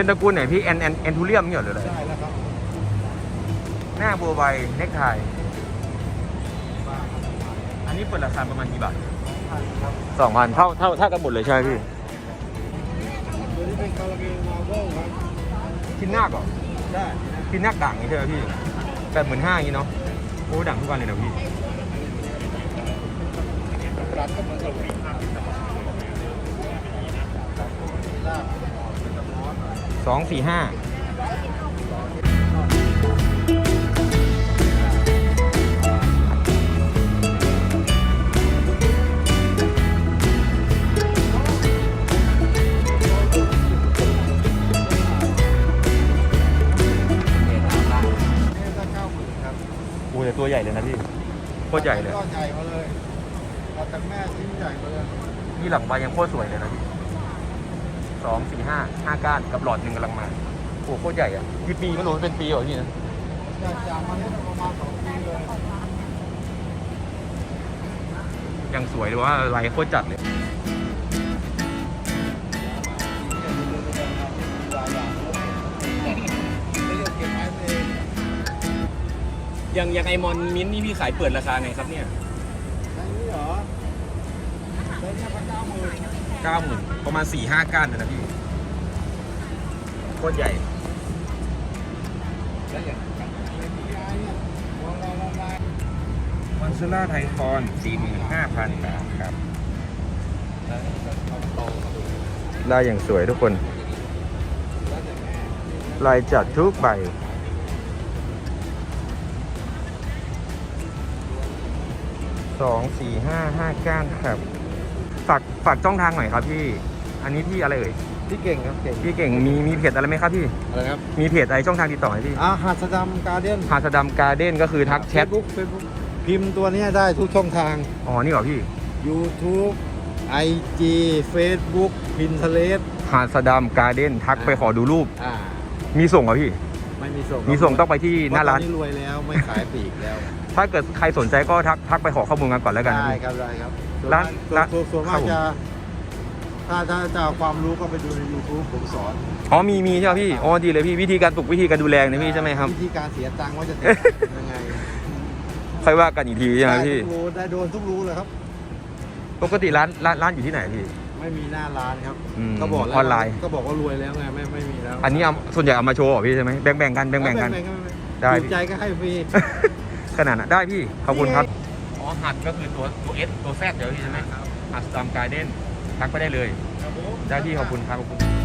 เป็นตระกูลไหนพี่แอนแอนแอนทูเรียมเนี่ยเหรอเลยได้แล้วครับหน้าบัวใบเน็กไทอันนี้เปิดราคาประมาณกี่บาทพันครับสองพันเท่าเท่าเท่ากันหมดเลยใช่ไหมพี่ตัวนี้เป็นคาราเมลมาร์เวลครับคินนาคเหรอได้คินนาคด่างนี่ใช่ไหมพี่แปดหมื่นห้าอย่างนี้เนาะโอ้ด่างทุกวันเลยนะพี่รัดก็เหมือนกับ องสี่ห้านี่ก็เก้าหมื่นครับโอ้แต่ตัวใหญ่เลยนะพี่โคตรใหญ่เลยก้อนใหญ่มาเลยเอาจากแม่ชิ้นใหญ่มาเลย นี่หลังใบยังโคตรสวยเลยนะพี่ สองสี่ห้าห้าก้านกับหลอดหนึ่งกำลังมาโอ้โคตรใหญ่อะกี่ปีไม่รู้เป็นปีเหรอพี่นะจากจากมาเนี่ยประมาณสองปีเลยยังสวยเลยว่าลายโคตรจัดเลยยังยังไอมอนมิ้นนี่พี่ขายเปิดราคาไงครับเนี่ยนี่เหรอใช้แค่พันเก้าหมื่น เก้าหมื่นประมาณสี่ห้าก้านนะพี่โคตรใหญ่แล้วอนเนี่ยมองเรามองมามอนซูล่าไทคอนสี่หมื่นห้าพันบาทครับลายอย่างสวยทุกคน ลายจัดทุกใบสองสี่ห้าห้าก้านครับ ฝากฝากช่องทางหน่อยครับพี่ อันนี้พี่อะไรเอ่ยพี่เก่งครับเก่งพี่เก่งมีมีเพจอะไรไหมครับพี่ อะไรครับมีเพจอะไรช่องทางติดต่อไหมพี่อ่าหัสดำการ์เด้นหาสดัมการ์เด้นก็คือทักแชท บุ๊กเฟซบุ๊กพิมพ์ตัวเนี้ยได้ทุกช่องทาง อ๋อ นี่เหรอพี่ YouTube IG Facebook Pinterest หาสดัมการ์เด้นทักไปขอดูรูป อ่า มีส่งเหรอพี่ ไม่มีส่งมีส่งต้องไปที่หน้าร้าน เพะตอนนี้รวยแล้วไม่ขายปลีกแล้วถ้าเกิดใครสนใจก็ทักทักไปขอข้อมูลกันก่อนแล้วกันนะได้พี่ ครับได้ครับร้านส่วนร้านส่วนส่วนครัมาบกผม จะถ้าถ้าจะเอาความรู้ก็ไปดูใน YouTube ผมสอนอ๋อมีมีใช่ไหมพี่อ๋อดีเลยพี่วิธีการปลูกวิธีการดูแลนะพี่ใช่ไหมครับวิธีการเสียตังค์ว่าจะติดยังไงค่อยว่ากันอีกทีใช่ไหมได้พี่ทุกรู้ได้โดนทุกรู้เลยครับปกติร้านร้านร้านอยู่ที่ไหนพี่ ไม่มีหน้าร้านครับอืมก็บอกแล้วออนไลน์ ก็บอกว่ารวยแล้วไงไม่ไม่มีแล้วอันนี้เอาส่วนใหญ่เอามาโชว์เหรอพี่ใช่ไหมแบ่งแบ่งกันแบ่งแบ่งกัน ได้ ถูกใจก็ให้ฟรี ขนาดนั้นได้พี่ขอบคุณครับ อ๋อหัดก็คือตัวตัว S ตัว Z เดี๋ยวพี่ใช่ไหมหัดตามการ์เด้นทักไปได้เลย ได้พี่ขอบคุณครับขอบคุณ